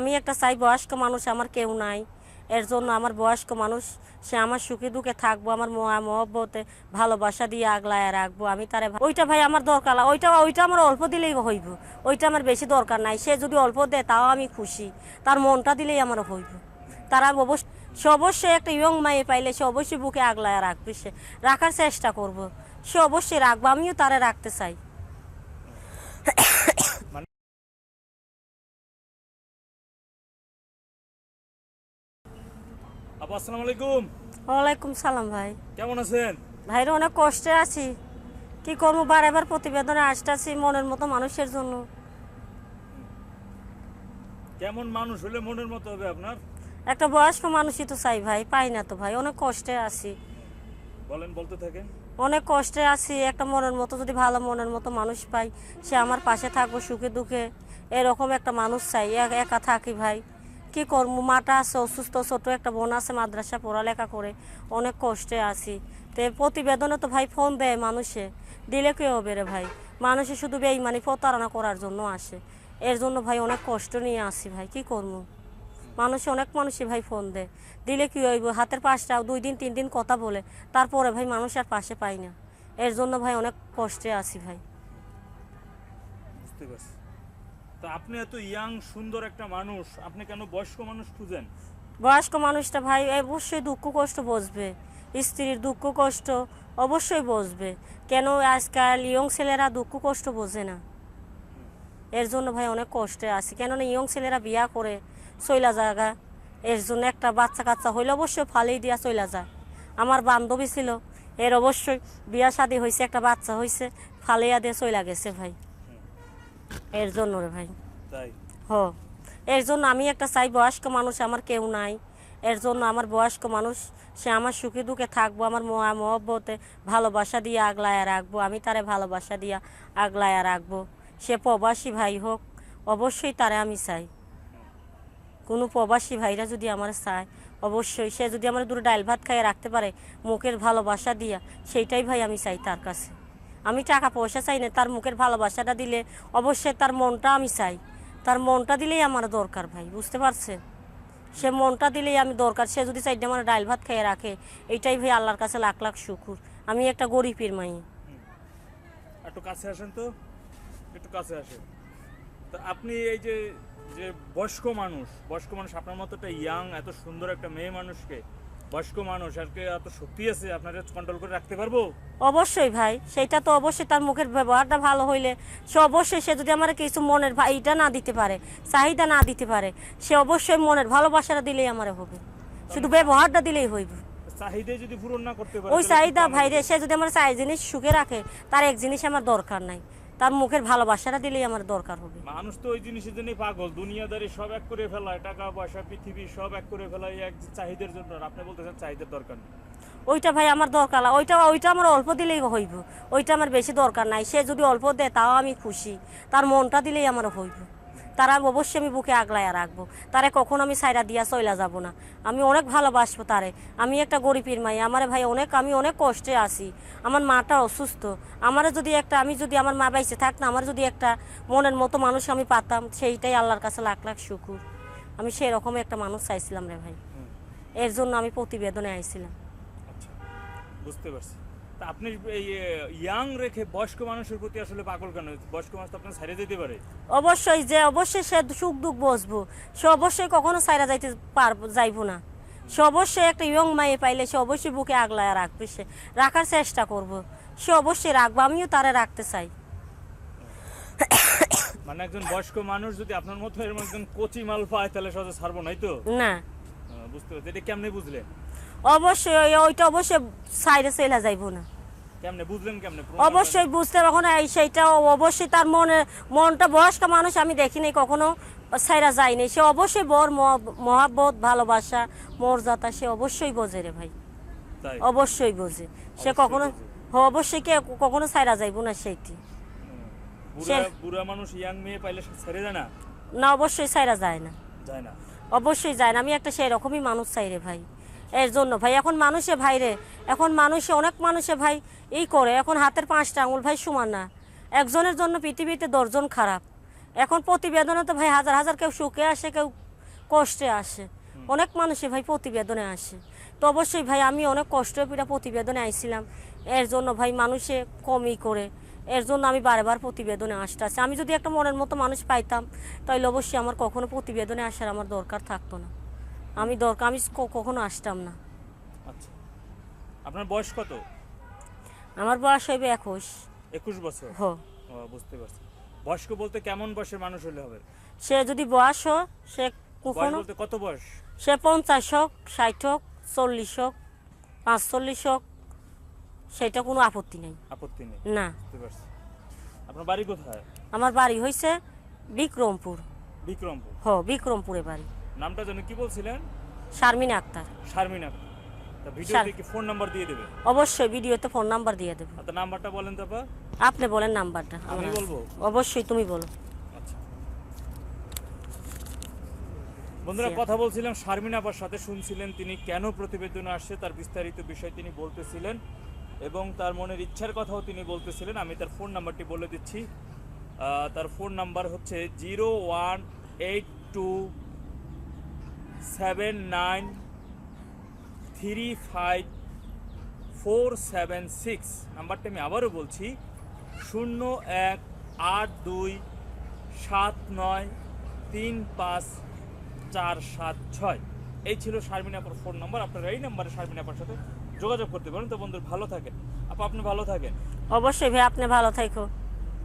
আমি একটা চাই বয়স্ক মানুষ, আমার কেউ নাই। এর জন্য আমার বয়স্ক মানুষ, সে আমার সুখে দুঃখে থাকব, আমার মহা মহব্বতে ভালোবাসা দিয়ে আগলায় রাখব। আমি তারে ওইটা ভাই আমার দরকার। ওইটা ওইটা আমার অল্প দিলেই হইব। ওইটা আমার বেশি দরকার নাই। সে যদি অল্প দেয়, তাও আমি খুশি। তার মনটা দিলেই আমার হইব। তারা অবশ্য সে অবশ্যই একটা ইয়ং মায়ে পাইলে সে অবশ্যই বুকে আগলায় রাখবে সে। রাখার চেষ্টা করব। সে অবশ্যই রাখব, আমিও তারে রাখতে চাই। আপু আসসালামু আলাইকুম। ওয়ালাইকুম সালাম ভাই। কেমন আছেন? ভাইরে অনেক কষ্টে আছি। কি করব বারেবার প্রতিবেদনে আসতেছি মনের মতো মানুষের জন্য। কেমন মানুষ হলে মনের মতো হবে আপনার? একটা বয়স্ক মানুষই তো চাই ভাই পাই না তো ভাই অনেক কষ্টে আছি। বলেন বলতে থাকেন। অনেক কষ্টে আছি একটা মনের মতো যদি ভালো মনের মতো মানুষ পাই সে আমার পাশে থাকব সুখে দুঃখে এরকম একটা মানুষ চাই এক- একা থাকি ভাই। কি করব? মাটা আছে, অসুস্থ, ছোট একটা বোন আছে মাদ্রাসা পড়ালেখা করে। অনেক কষ্টে আছি। তো প্রতিবেদনে তো ভাই ফোন দেয় মানুষে। দিলে কি হবে রে ভাই? মানুষে শুধু বেইমানি প্রতারণা করার জন্য আসে। এর জন্য ভাই অনেক কষ্ট নিয়ে আসি ভাই। কি করব? মানুষে অনেক মানুষই ভাই ফোন দেয়। দিলে কি হইব? হাতের পাশটা দুই দিন, তিন দিন কথা বলে। তারপরে ভাই মানুষ আর পাশে পাই না। এর জন্য ভাই অনেক কষ্টে আছি ভাই। বুঝতে পারছি। তো আপনি এত ইয়াং সুন্দর একটা মানুষ, আপনি কেন বয়স্ক মানুষ খুঁজেন? বয়স্ক মানুষটা ভাই অবশ্যই দুঃখ কষ্ট বুঝবে। স্ত্রীর দুঃখ কষ্ট অবশ্যই বুঝবে। কেন আজকাল ইয়ং ছেলেরা দুঃখ কষ্ট বোঝে না? এর জন্য ভাই অনেক কষ্টে আছি। কেননা ইয়ং ছেলেরা বিয়া করে চইলা জায়গা এর জন্য একটা বাচ্চা কাচ্চা হইলে অবশ্যই ফালেই দিয়া চইলা যায়। আমার বান্ধবী ছিল, এর অবশ্যই বিয়া শাদি হয়েছে একটা বাচ্চা হয়েছে ফালেয়া দিয়ে চইলা গেছে ভাই। এর জন্য রে ভাই। তাই? হ। এর জন্য আমি একটা চাই বয়স্ক মানুষ আমার কেউ নাই। এর জন্য আমার বয়স্ক মানুষ সে আমার সুখে দুঃখে থাকব আমার মহা মহব্বতে ভালোবাসা দিয়ে আগলায়া রাখব আমি তারে ভালোবাসা দিয়া আগলায়া রাখব। সে প্রবাসী ভাই হোক অবশ্যই তারে আমি চাই। কোনো প্রবাসী ভাইরা যদি আমার চায় অবশ্যই। সে যদি আমার দুটো ডাল ভাত খাইয়ে রাখতে পারে মুখের ভালোবাসা দিয়া সেইটাই ভাই আমি চাই তার কাছে। আমি টাকা পয়সা চাই না, তার মুখের ভালোবাসাটা দিলে অবশ্যই তার মনটা আমি চাই। তার মনটা দিলেই আমার দরকার ভাই, বুঝতে পারছেন? সে মনটা দিলেই আমি দরকার, সে যদি চাইতে আমার ডাল ভাত খেয়ে রাখে, এইটাই ভাই আল্লাহর কাছে লাখ লাখ শুকুর। আমি একটা গরিবের মাই। একটু কাছে আসেন তো, একটু কাছে আসেন। তো আপনি এই যে যে বয়স্ক মানুষ বয়স্ক মানুষ আপনার মতো একটা ইয়াং এত সুন্দর একটা মেয়ে মানুষকে বয়স্ক মানুষ আর কি এত শক্তি আছে আপনারা কন্ট্রোল করে রাখতে পারব? অবশ্যই ভাই সেটা তো অবশ্যই তার মুখের ব্যবহারটা ভালো হইলে সে অবশ্যই সে যদি আমার কিছু মনের ভা- এইটা না দিতে পারে চাহিদা না দিতে পারে সে অবশ্যই মনের ভালোবাসাটা দিলেই আমার হবে। শুধু ব্যবহারটা দিলেই হইব। চাহিদা যদি পূরণ না করতে পারে ওই চাহিদা কিন্তু ভাই রে সে যদি আমার চাই জিনিস সুখে রাখে তার এক জিনিস আমার দরকার নাই। তার মুখের ভালোবাসাটা দিলেই আমার দরকার হবে। মানুষ তো ওই জিনিসের জন্যই পাগল। দুনিয়াদারি সব এক করে ফেলায় টাকা পয়সা পৃথিবী সব এক করে ফেলায় এক চাহিদার জন্য। আর আপনি বলতেছেন চাহিদার দরকার নেই। ওইটা ভাই আমার দরকার ওইটা ওইটা আমার অল্প দিলেই হইব। ওইটা আমার বেশি দরকার নাই। সে যদি অল্প দেয় তাও আমি খুশি। তার মনটা দিলেই আমার হইব। তারা অবশ্যই আমি বুকে আগলাইয়া রাখব। তারে কখনো আমি সাইরা দিয়া চইলা যাব না। আমি অনেক ভালোবাসবো তারে। আমি একটা গরিবের মাই। আমার ভাই অনেক আমি অনেক কষ্টে আছি। আমার মাটা অসুস্থ। আমার যদি একটা আমি যদি আমার মা বাইসে থাকতাম আমার যদি একটা মনের মতো মানুষ আমি পাতাম সেইটাই আল্লাহর কাছে লাখ লাখ শুকুর। আমি সেরকম একটা মানুষ চাইছিলাম রে ভাই। এর জন্য আমি প্রতিবেদনে আইছিলাম। আচ্ছা। বুঝতে পারছি। তা আপনি এই ইয়াং রেখে বয়স্ক মানুষের প্রতি আসলে পাগল কেন? বয়স্ক মানুষ তো আপনার ছেড়ে যেতে পারে। অবশ্যই যে অবশ্যই সে সুখ দুঃখ বসবো সে অবশ্যই কখনো সাইরা যাইতে পারব যাইবো না। সে অবশ্যই একটা ইয়ং মায়ে পাইলে সে অবশ্যই বুকে আগলায় রাখবে সে রাখার চেষ্টা করব। সে অবশ্যই রাখব আমিও তারে রাখতে চাই। মানে একজন বয়স্ক মানুষ যদি আপনার মতো এরকম একজন কচি মাল পায় তাহলে সহজে ছাড়বো নাই তো? না। বুঝতে পারছি। এটা কেমনে বুঝলেন? অবশ্যই ওইটা অবশ্যই সাইডে চলে যাইবো না। কেমনে বুঝলেন কেমনে? অবশ্যই বুঝতে কখনো এই সেইটা অবশ্যই তার মনে মনটা বয়স্ক মানুষ আমি দেখিনি কখনো সাইরা যায়নি। সে অবশ্যই বর মহাব্বত ভালোবাসা মর্যাদা সে অবশ্যই বোঝে রে ভাই। অবশ্যই বোঝে। সে কখনো অবশ্যই কে কখনো সাইরা যাইব না সেইটি। বুড়া মানুষ ইয়াং মেয়ে পাইলে ছেড়ে যায় না? না অবশ্যই সাইরা যায় না। যায় না। অবশ্যই যায় না। আমি একটা সেই রকমই মানুষ চাই রে ভাই। এর জন্য ভাই। এখন মানুষে ভাই রে এখন মানুষে অনেক মানুষে ভাই এই করে। এখন হাতের পাঁচটা আঙুল ভাই সমান না। একজনের জন্য পৃথিবীতে দশজন খারাপ। এখন প্রতিবেদনে তো ভাই হাজার হাজার কেউ সুখে আসে কেউ কষ্টে আসে। অনেক মানুষে ভাই প্রতিবেদনে আসে। তো অবশ্যই ভাই আমি অনেক কষ্ট পিঠা প্রতিবেদনে আইছিলাম। এর জন্য ভাই মানুষে কমই করে। এর জন্য আমি বারবার প্রতিবেদনে আসতে আসি আমি যদি একটা মনের মতো মানুষ পাইতাম তাহলে অবশ্যই আমার কখনো প্রতিবেদনে আসার আমার দরকার থাকতো না। আমি দরকার আমি কখনো আসতাম না। আচ্ছা। আপনার বয়স কত? আমার বয়স হইবে একুশ। একুশ বছর? হ ও, বুঝতে পারছি। বয়স্ক বলতে কেমন বয়সের মানুষ হলে হবে? সে যদি বয়স হোক সে কখনো কত বয়স? সে পঞ্চাশ হোক ষাট হোক চল্লিশ হোক পাঁচচল্লিশ হোক সেটা কোনো আপত্তি নেই। আপত্তি নেই? না। আপনার বাড়ি কোথায়? আমার বাড়ি হয়েছে বিক্রমপুর। বিক্রমপুর? হ বিক্রমপুরে বাড়ি। নামটা যেন কি বলছিলেন? শারমিনা আক্তার। শারমিন। তা ভিডিওতে কি ফোন নাম্বার দিয়ে দেবে? অবশ্যই ভিডিওতে ফোন নাম্বার দিয়ে দেবো। আপনার নাম্বারটা বলেন তো আপা আপনি বলেন নাম্বারটা আমি বলব? অবশ্যই তুমি বলো। আচ্ছা। বন্ধুরা কথা বলছিলাম শারমিন আপার সাথে শুনছিলেন তিনি কেন প্রতিবেদনে আসছে তার বিস্তারিত বিষয় তিনি বলতেছিলেন এবং তার মনের ইচ্ছার কথাও তিনি বলতেছিলেন। আমি তার ফোন নাম্বারটি বলে দিচ্ছি। আহ, তার ফোন নাম্বার হচ্ছে zero one eight two seven nine three five four seven six নাম্বারটা আমি আবারও বলছি। শূন্য এক আট দুই সাত নয় তিন পাঁচ চার সাত ছয়। এই ছিল শারমিন আপার ফোন নাম্বার আপনারা এই নাম্বারে শারমিন আপার সাথে যোগাযোগ করতে পারেন। তো বন্ধু ভালো থাকেন। আপা, আপনি ভালো থাকেন। অবশ্যই ভাই, আপনি ভালো থাকো